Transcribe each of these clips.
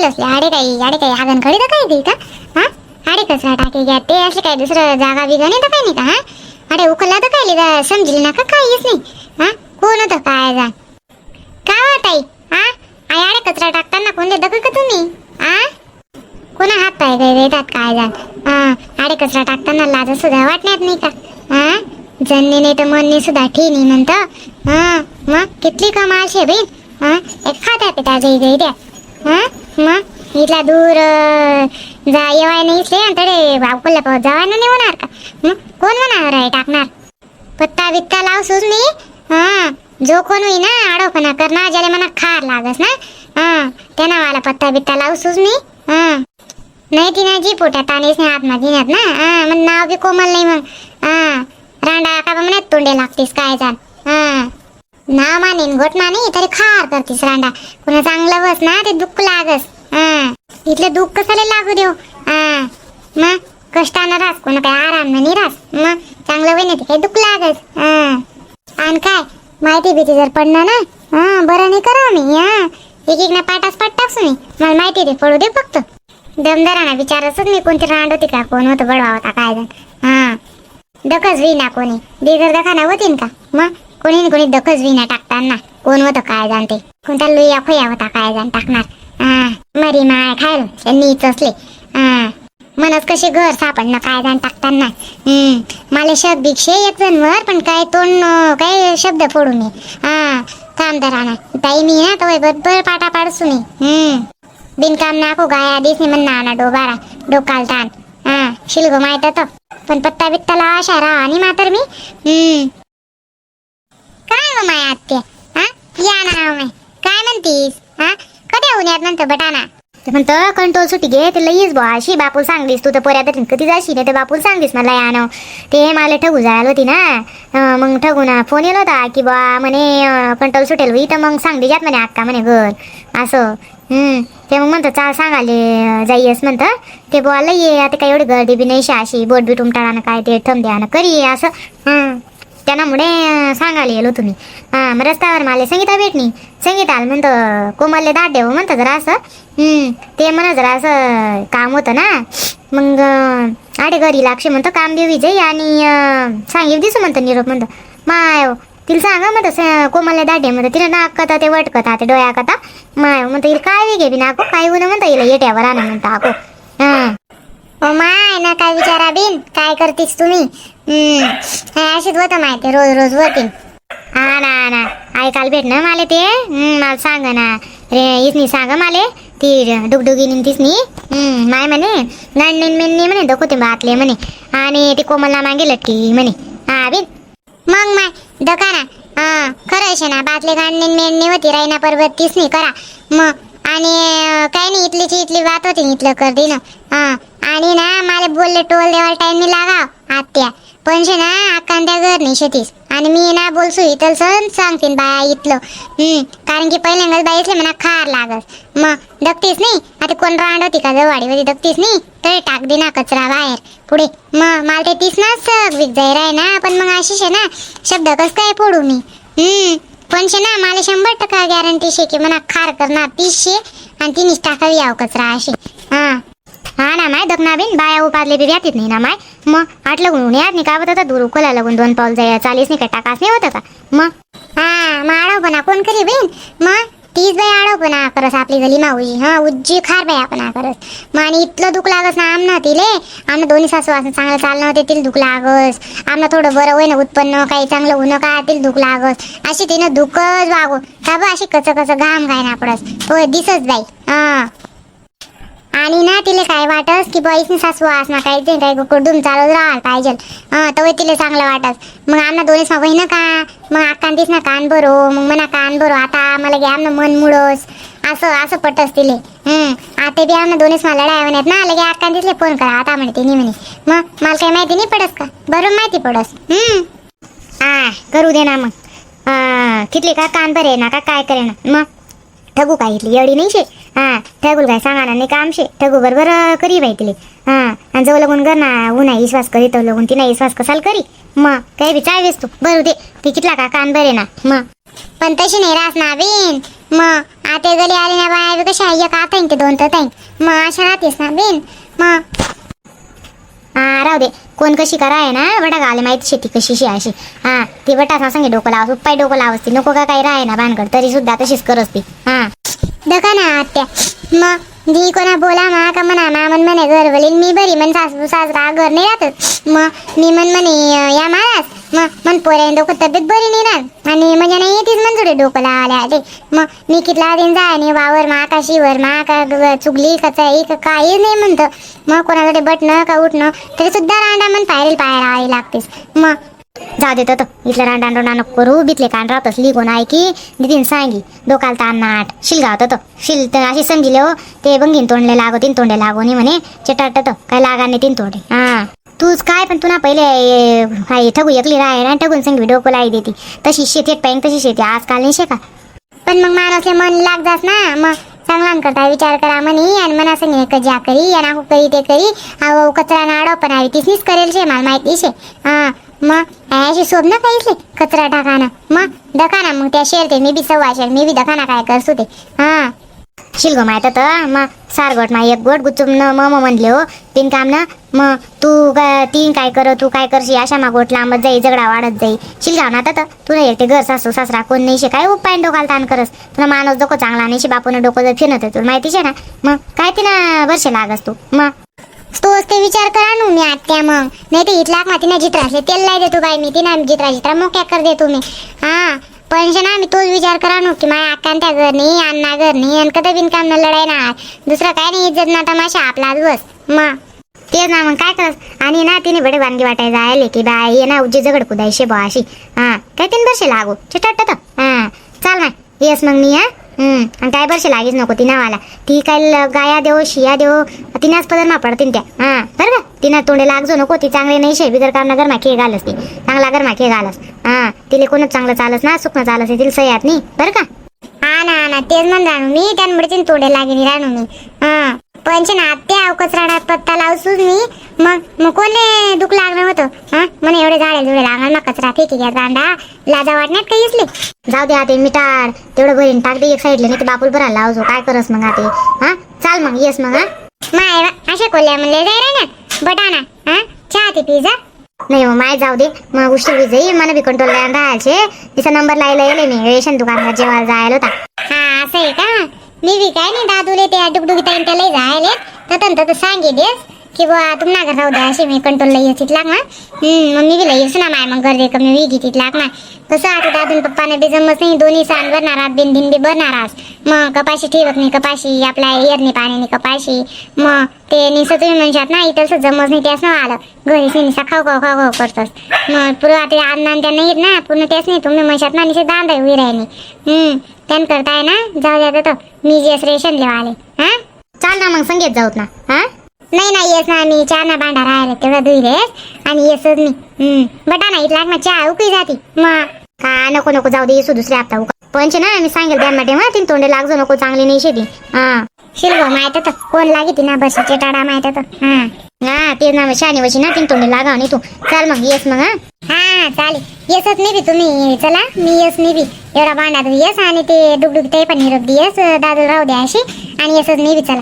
मरी माय असले आडे काही आडे काही आगन खडी तर काय ती का? हा? आडे कचरा टाके घ्या ते असले काय दुसरं जागा बिगा नाही तर काय नाही का हा? अरे उकलला तर काय लिदा समजली ना का? काहीच नाही हा? कोण होतं काय जा का हो ताई? हा? आई आडे कचरा टाकताना कोण देतं का तुम्ही? हा कोणा हात पाय काय देतात काय जात हा आडे कचरा टाकताना लाज सुद्धा वाटण्यात नाही का? हा? जन्नी नाही तर मनने सुद्धा ठीक नाही म्हणतं? हा? मग कितली कमाल शे बहीण? हा? एक खात्या पिता जाई जाई द्या हा? मग? इथला दूर जा येवाय नाही इथले आणि तडे पाहत जावाय नाही होणार का? मग? कोण होणार आहे टाकणार? पत्ता बित्ता लाव सुज मी हां जो कोण होई ना आडोपणा करणार ज्याला मना खार लागस ना? हां त्यांना मला पत्ता बित्ता लाव सुज मी हां. नाही ती नाही जी पोटात आणीस नाही आत्मा घेण्यात ना? हां मग नाव बी कोमल नाही मग. हां रांडा का म्हणत तोंडे लागतीस काय जाण? ना मानेन गोट माने तरी खार करतीस रांडा. कुणा चांगलं बस ना ते दुःख लागस. हा. इथले दुःख कसाले लागू देऊ? हा. मग कष्टानं रास कोणा काय आराम नाही रास मग चांगलं वय नाही काही दुःख लागस. हा. आणि काय माहिती भीती जर पडणार ना हा बरं नाही करा मी हा. एक एक ना पाटास पाट टाकसू मी. मला माहिती दे पडू दे फक्त. दमदाराना विचारसच मी कोणती रांड होती का कोण होतं बडवा होता काय जण हा. दखच विना कोणी. बिगर दखाना होतीन का? मग कोणी कोणी दखच विना टाकताना. कोण होतं काय जाणते? कोणता लुया खोया होता काय जाण टाकणार? हा मरी माय खायल त्यांनी असले. हा मनच कसे घर सापडणं काय जाण टाकताना. हम्म मला शब्द भिक्षे एक जणवर पण काय तोंड काय शब्द फोडू नये हा कामदाराना ताई मी ना तो बरोबर पाटा पाडसू नये हम्म बिनकाम नाको गाया दिसणे म्हणणार ना डोबारा. डोकाल ताण. हा शिलगो माहीत पण पत्ता बित्ता लावा अशा राहा आणि मातर मी. हम्म काय व माय आत्या? हा? या ना माय. काय म्हणतीस? हा? कधी उन्हात म्हणतो बटाना ते म्हणतो कंट्रोल सुटी घे ते लईच बो अशी बापूल सांगलीस तू तर पर्यात कधी जाशी नाही ते बापूल सांगलीस मला यानं ते मला ठगू जायला होती ना. मग ठगू ना फोन येलो होता की बा म्हणे कंट्रोल सुटेल होई. तर मग सांगली जात म्हणे अक्का म्हणे घर. असं. हम्म. ते मग म्हणतं चाल सांगाले जाईस म्हणतं. ते बुवा लई आता काय एवढी गर्दी बी नाही शा अशी बोट बी तुमटाळानं काय ते थंब द्यानं करी असं. हं त्यानामुळे सांगायला गेलो तुम्ही मग रस्त्यावर मला संगीता भेटणी संगीता आलं म्हणतं कोमलले दाट देव हो, म्हणतं जरा असं. हम्म ते म्हणा जरा असं काम होतं ना. मग आडे घरी लागशे म्हणतो काम देऊ विजय आणि अं, दिसू म्हणतं निरोप म्हणतो. माय हो, तिला सांगा म्हणतं कोमलले दाटे म्हणतं. तिला नाक कथा ते वट कथा ते डोळ्या कथा. माय हो, म्हणतं हिला काय वेगे बी नाको काय होणं म्हणतं हिला येट्यावर आणा म्हणतं आको हां. ओ माय ना काय विचारा बिन काय करतेस तुम्ही? हम्म. अशीच होतं माहिती रोज रोज होतीन हा ना ना. ऐकायला भेट ना मला ते? मला सांग ना. रे इसनी सांग मला. ती डुगडुगी तिसनी. माय म्हणे गांडीन मेननी म्हणे दखोते बातले म्हणे. आणि ती कोमलला मागे लटकी म्हणे. हा बिन. मग माय दका ना हा खरं ना बातले गांडीन मेननी होती रायना पर्वत तिसनी करा. मग आणि काय नाही इथलीची इथली बात होती इथलं इथलं दे ना हा आणि ना मला बोलले टोल देवाला टाइम नाही लागा आत्या. पण शे ना आकांत्या घर नाही शेतीस. आणि मी ना बोलसू इथल सण सांगतीन बाया इथलं. हम्म कारण की पहिल्यांदाच बाईसले म्हणा खार लागत मग दगतीस नाही आता कोण रांड होती का जवाडीमध्ये दगतीस नाही तर टाक दे ना कचरा बाहेर. पुढे मग मला ते तीस ना सग विक जाई राय ना पण मग अशी आहे ना शब्द कस काय फोडू मी? हम्म पण शे ना मला शंभर टक्का गॅरंटी शे की म्हणा खार करणार तीसशे आणि तिनेच टाकावी याव कचरा अशी. हा. हा ना माय दखना बिन बाया उपादले बी व्यातीत नाही ना माय. मग आठ लागून यार नाही का होतं दूर उकला लागून दोन पाऊल जाय चालीस नाही काय टाकास नाही होतं का मग? हा मग बना कोण करी बिन मग? तीच बाई आडवपणा करस आपली गली माऊजी हा उज्जी खार बाई आपण करस. मग आणि इतलं दुःख लागस ना आमना तिले. आमना दोन्ही सासू असं चांगलं चालणं होते तिला दुःख लागस. आमना थोडं बरं होईन उत्पन्न काही चांगलं होणं का तिला दुःख लागस. अशी तिनं दुःखच वागो. का बा अशी कच कच घाम काय ना पडस तो दिसच बाई. हा. आणि ना तिला काय वाटस की बाईसनी सासू आस ना काही ते काय कुडूम चालत राहाल पाहिजे. हा तर तिला चांगलं वाटस. मग आमना दोन्ही सवय ना का? मग आकांतीस ना कान बरो मग म्हणा कान बरो आता मला घ्या आमना मन मुडोस. असं असं पटस तिले. हम्म आता बी आमना दोन्हीच मला लढाय म्हणत ना लगे आकांतीसले फोन करा. आता म्हणते नाही म्हणे. मग मला काही माहिती नाही पडस का? बरोबर माहिती पडस. हम्म हा करू दे ना मग. हा, कितली का? कान बरे ना का? काय करे ना? मग. ठगू काय इथली? एवढी नाही शे हा ठगूल काय सांगा ना नाही काम शे ठगू बरोबर करी बाई तिले. हा आणि जवळ लगून कर ना उन्हा विश्वास करी तो लगून तिने विश्वास कसाल करी. मग काय बी चाय तू बरू दे. ती कितला का कान बरे ना. मग पण तशी नाही रास ना बिन. मग आता गली आले ना बाय कशा एक आता येईन ते दोन तर ताईन. मग अशा राहतेस ना बेन. मग हा राहू दे. कोण कशी कराय ना बटा आले माहिती शेती कशीशी शी अशी. हा ती बटा सांगे डोकं लावस उपाय डोकं लावस ती नको का काही राहे ना भानगड तरी सुद्धा तशीच करस ती. हा. धका ना आत्या. मग जी कोणा बोला मा का म्हणा मा मन म्हणे घर बोलीन मी बरी म्हण सासू सासरा घर नाही राहत. मग मी म्हण म्हणे या महाराज मग मन पोऱ्या डोकं तब्येत बरी नाही ना. आणि म्हणजे नाही येतेच मंजुरी डोकं लावायला आले. मग मी कितला दिन जाय आणि वावर मा का शिवर मा का चुगली का चाई का काही नाही म्हणतं. मग कोणाकडे बटणं का उठणं तरी सुद्धा रांडा मन पायरेल पाय राहावी लागतेस. मग जाऊ देत तो इथलं रांडा रोंडा करू. बितले कान राहतस. लिगून आहे की. दिदीन सांगी. डोकाल ताण नाट शिलगावत तो. शिल तर अशी समजिले हो. ते बंगीन तोंडले लागो तीन तोंडे लागो नाही म्हणे. चटाट तो. काय लागा नाही तीन तोंडे. हा. तूच काय पण तुला पहिले ए, ठगू एकली राय ना ठगून संगी डोकं लाई देती. तशी शेती पाहिजे तशी शेती. आजकाल नाही शेका. पण मग माणसले मन लाग जास ना. मग चांगला करता विचार करा म्हणे आणि मना संगे एक जा करी या नाकू करी ते करी. अहो कचरा नाडो पण आहे. तीच करेल शे मला माहिती शे. हा. मग अशी शोध ना काहीच कचरा टाकाना. मग दखाना मग त्या शेरते मी बी सव्वा शेर मी बी दखाना काय करसू ते. हा. शिलगो माहीत तर मग सार गोट मा एक गोट गुच्चूम न मग म्हणले हो. तीन काम ना मग तू काय तीन काय कर तू काय करशी अशा मा गोट लांबत जाई झगडा वाढत जाई. शिलगाव ना तर तुला येते घर सासू सासरा कोण नाही शे काय उपाय डोकाल ताण करस? तुला माणूस डोकं चांगला नाही शे बापून डोकं जर फिरत तुला माहिती शे ना? मग काय तिनं वर्ष लागस तू? मग ते विचार करा नू मी आत्या मग. नाही ते इथला का तिने जित्रासले तेल लाई देतो बाई मी. ती ना जित्रा जित्रा मोक्या कर देतो मी हा. पण शे ना मी तोच विचार करा नु की माझ्या अक्कान त्या घर नाही अण्णा घर नाही आणि कधी बिनकाम न लढाई ना दुसरं काय नाही. इज्जत ना तमाशा आपला दिवस मग तेच ना मग काय करस आणि ना तिने बडे वानगी वाटायला जायले की बाय ये ना उज्जी जगड कुदायशी बा अशी. हा. काय तीन वर्षे लागू चिटट हा. चाल ना. येस मग मी हा. आणि काय बरशी लागीच नको ती नावाला ती काय गाया देव शिया देव तिनाच पदरमा पडतीन त्या हा बरं का तिना तोंडे लागजो नको ती चांगली नाही शेबी बिगर काम नगर माखी घालस ती चांगला घर माखी घालस हा तिले कोणच चांगलं चालस ना सुखनं चालस तिला सह्यात नाही बरं का हा ना ना तेच म्हण राणू मी त्यांमुळे तोंडे लागेल राणू मी हा पंच ना ते अवकच राहणार पत्ता लावसूच मी मग मग कोणले दुख लागलं होतं? हा? म्हणे एवढे झाडे जुडे लागणार ना कचरा फेकी घ्या दांडा. लाजा वाटण्यात काही असले जाऊ दे आते मिटार तेवढं भरीन टाक दे एक साईडला नाही ते बापूल भरायला लावजो काय करस मग आते? हा? चाल मग येस मग हा? माय अशा कोल्या म्हणले जाय रे ना बटाना हा? चहा ते नाही मग माय जाऊ दे. मग उशीर जाई मला बी कंट्रोल राहायचे. तिचा नंबर लायला येले मी. रेशन दुकानात जेवायला जायला होता. हा असं आहे का? मी बी काय नाही दादूले ते डुकडुकी ताईन त्याला जायले तर तर सांगे देस की बुवा तुम्हाला ना करता द्या अशी मी कंट्रोलला येत लाग ना मग मी बी येस ना माय मग गर्दी कमी मी घेत लाग ना कसं आता दादून पप्पाने बी जमत नाही दोन्ही सान भरणार आहात बिन भिन बी भरणार आहात मग कपाशी ठेवत नाही कपाशी आपला एरणी पाण्याने कपाशी. मग ते निसं तुम्ही म्हणशात ना इथं जमत नाही त्याच ना आलं. घरी निसा खाऊ खाऊ खाऊ खाऊ करतोस. मग पुरं ते अन्नान आणि त्यांना येत ना पूर्ण त्याच नाही तुम्ही म्हणशात ना निसे दांदा उभी राहिली. हम्म त्यान करताय ना जाऊ द्या तर. मी जे रेशन लेवा आले. हा? चाल ना मग संगीत जाऊत ना. हा? नाही नाही येस ना मी चहा ना भांडा राहिले तेवढा धुईलेस आणि येसच मी बटा ना इथला ना चहा उकळी जाती. मग का नको नको जाऊ दे येसू दुसऱ्या हप्ता उका पंच ना मी सांगेल त्या मॅडम तीन तोंडे लागजो नको चांगली नाही शेती. हा. शिल्व माहीत तर कोण लागी ती ना बसाचे टाडा माहीत तर हा. हा ते ना शानी वशी ना तीन तोंडे लागाव नाही तू. चाल मग येस मग हा. हा चालेल. येसच नाही बी तुम्ही. चला मी येस नाही बी. एवढा भांडा येस आणि ते डुगडुग ते पण निरोप येस. दादू राहू द्या अशी. आणि येसच नाही बी चला.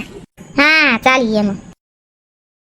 हा चालेल ये मग.